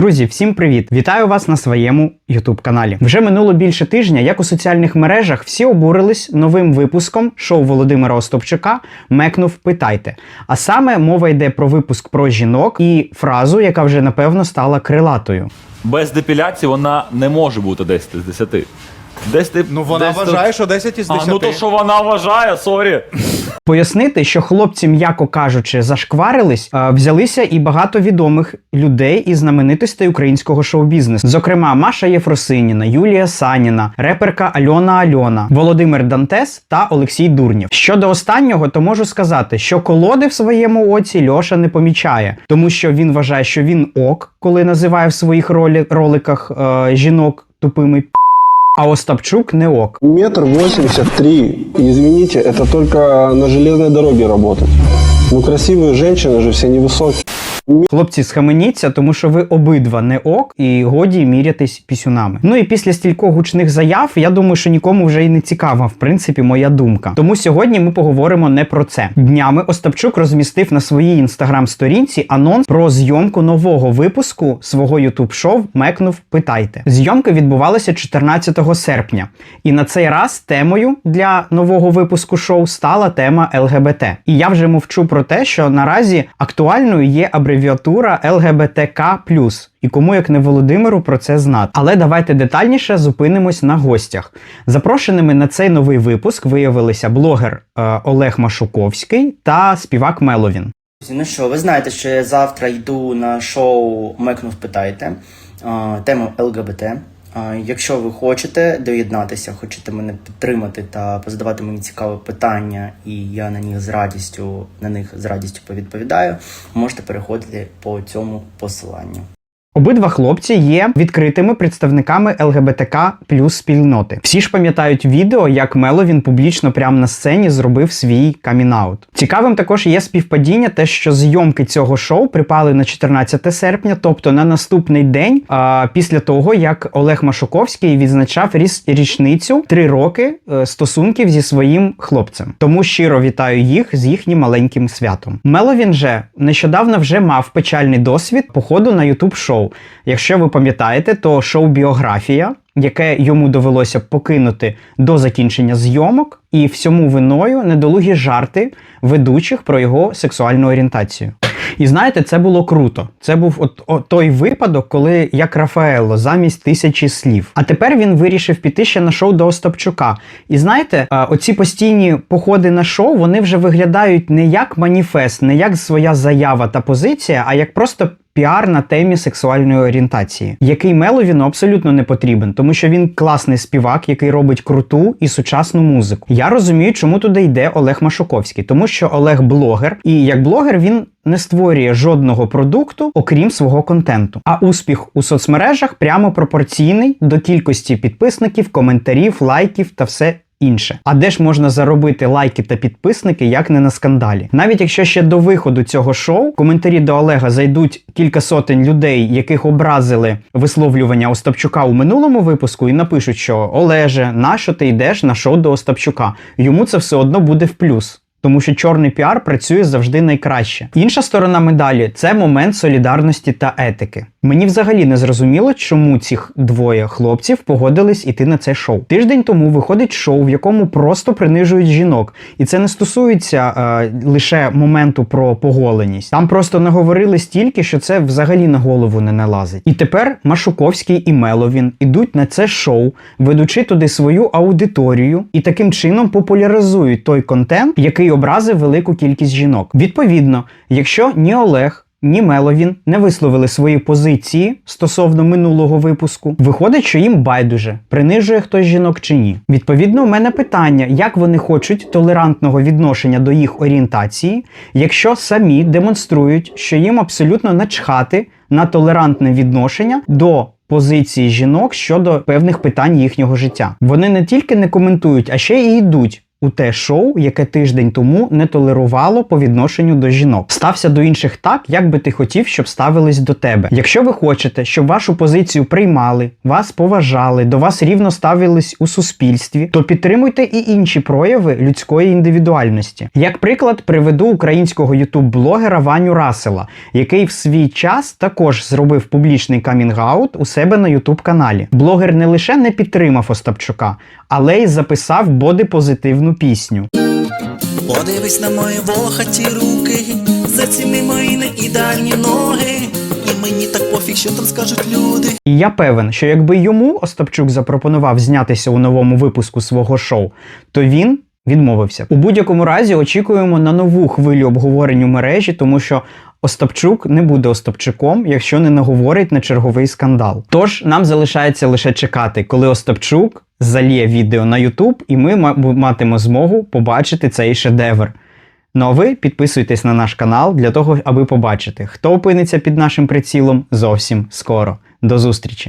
Друзі, всім привіт! Вітаю вас на своєму youtube каналі. Вже минуло більше тижня, як у соціальних мережах всі обурились новим випуском шоу Володимира Остапчука Мекнув питайте. А саме мова йде про випуск про жінок і фразу, яка вже напевно стала крилатою. Без депіляції вона не може бути 10 з 10. Десь ти, Ну вона десь вважає, тут- що 10 із 10. А, ну то що вона вважає, сорі. Пояснити, що хлопці, м'яко кажучи, зашкварились, взялися і багато відомих людей і знаменитостей українського шоу-бізнесу. Зокрема, Маша Єфросиніна, Юлія Саніна, реперка Альона Альона, Володимир Дантес та Олексій Дурнєв. Щодо останнього, то можу сказати, що колоди в своєму оці Льоша не помічає, тому що він вважає, що він ок, коли називає в своїх ролі, роликах е, жінок тупими. п***. А Остапчук не ок. Метр восемьдесят три. Извините, это только на железной дороге работать. Ну, красивые женщины же все невысокие. Хлопці, схаменіться, тому що ви обидва не ок, і годі мірятись пісюнами. Ну і після стількох гучних заяв, я думаю, що нікому вже і не цікава, в принципі, моя думка. Тому сьогодні ми поговоримо не про це. Днями Остапчук розмістив на своїй інстаграм-сторінці анонс про зйомку нового випуску свого ютуб шоу Мекнув Питайте. Зйомки відбувалися 14 серпня, і на цей раз темою для нового випуску шоу стала тема ЛГБТ. І я вже мовчу про те, що наразі актуальною є абревіатура ЛГБТК. І кому як не Володимиру про це знати. Але давайте детальніше зупинимось на гостях. Запрошеними на цей новий випуск виявилися блогер е, Олег Машуковський та співак Меловін. Ну що, ви знаєте, що я завтра йду на шоу Мекнув питайте. тему Тема ЛГБТ. Якщо ви хочете доєднатися, хочете мене підтримати та позадавати мені цікаві питання, і я на них з радістю на них з радістю повідповідаю, можете переходити по цьому посиланню. Обидва хлопці є відкритими представниками ЛГБТК плюс спільноти. Всі ж пам'ятають відео, як Меловін публічно прямо на сцені зробив свій камінаут. Цікавим також є співпадіння, те, що зйомки цього шоу припали на 14 серпня, тобто на наступний день, а, після того як Олег Машуковський відзначав ріс- річницю три роки е, стосунків зі своїм хлопцем. Тому щиро вітаю їх з їхнім маленьким святом. Меловін же нещодавно вже мав печальний досвід походу на ютуб шоу. Якщо ви пам'ятаєте, то шоу Біографія, яке йому довелося покинути до закінчення зйомок, і всьому виною недолугі жарти ведучих про його сексуальну орієнтацію. І знаєте, це було круто. Це був от, от той випадок, коли як Рафаело замість тисячі слів. А тепер він вирішив піти ще на шоу до Остапчука. І знаєте, оці постійні походи на шоу вони вже виглядають не як маніфест, не як своя заява та позиція, а як просто. Піар на темі сексуальної орієнтації, який Меловіну абсолютно не потрібен, тому що він класний співак, який робить круту і сучасну музику. Я розумію, чому туди йде Олег Машуковський, тому що Олег блогер, і як блогер він не створює жодного продукту, окрім свого контенту. А успіх у соцмережах прямо пропорційний до кількості підписників, коментарів, лайків та все. Інше, а де ж можна заробити лайки та підписники, як не на скандалі? Навіть якщо ще до виходу цього шоу коментарі до Олега зайдуть кілька сотень людей, яких образили висловлювання Остапчука у минулому випуску, і напишуть, що Олеже, нащо ти йдеш на шоу до Остапчука? Йому це все одно буде в плюс. Тому що чорний піар працює завжди найкраще. Інша сторона медалі це момент солідарності та етики. Мені взагалі не зрозуміло, чому цих двоє хлопців погодились іти на це шоу. Тиждень тому виходить шоу, в якому просто принижують жінок, і це не стосується е, лише моменту про поголеність. Там просто наговорили стільки, що це взагалі на голову не налазить. І тепер Машуковський і Меловін ідуть на це шоу, ведучи туди свою аудиторію, і таким чином популяризують той контент, який образив велику кількість жінок. Відповідно, якщо ні Олег. Ні Меловін не висловили свої позиції стосовно минулого випуску. Виходить, що їм байдуже, принижує хтось жінок чи ні. Відповідно, у мене питання, як вони хочуть толерантного відношення до їх орієнтації, якщо самі демонструють, що їм абсолютно начхати на толерантне відношення до позиції жінок щодо певних питань їхнього життя. Вони не тільки не коментують, а ще й йдуть у те шоу, яке тиждень тому не толерувало по відношенню до жінок. Стався до інших так, як би ти хотів, щоб ставились до тебе. Якщо ви хочете, щоб вашу позицію приймали, вас поважали, до вас рівно ставились у суспільстві, то підтримуйте і інші прояви людської індивідуальності. Як приклад, приведу українського ютуб-блогера Ваню Расела, який в свій час також зробив публічний камінг-аут у себе на ютуб каналі. Блогер не лише не підтримав Остапчука, але й записав бодипозитивну пісню. Подивись на мої волохаті руки, заціни мої неідеальні ноги. І мені так пофіг, що там скажуть люди. І я певен, що якби йому Остапчук запропонував знятися у новому випуску свого шоу, то він відмовився. У будь-якому разі очікуємо на нову хвилю обговорень у мережі, тому що Остапчук не буде Остапчуком, якщо не наговорить на черговий скандал. Тож нам залишається лише чекати, коли Остапчук залє відео на YouTube, і ми матимо змогу побачити цей шедевр. Ну а ви підписуйтесь на наш канал для того, аби побачити, хто опиниться під нашим прицілом зовсім скоро. До зустрічі!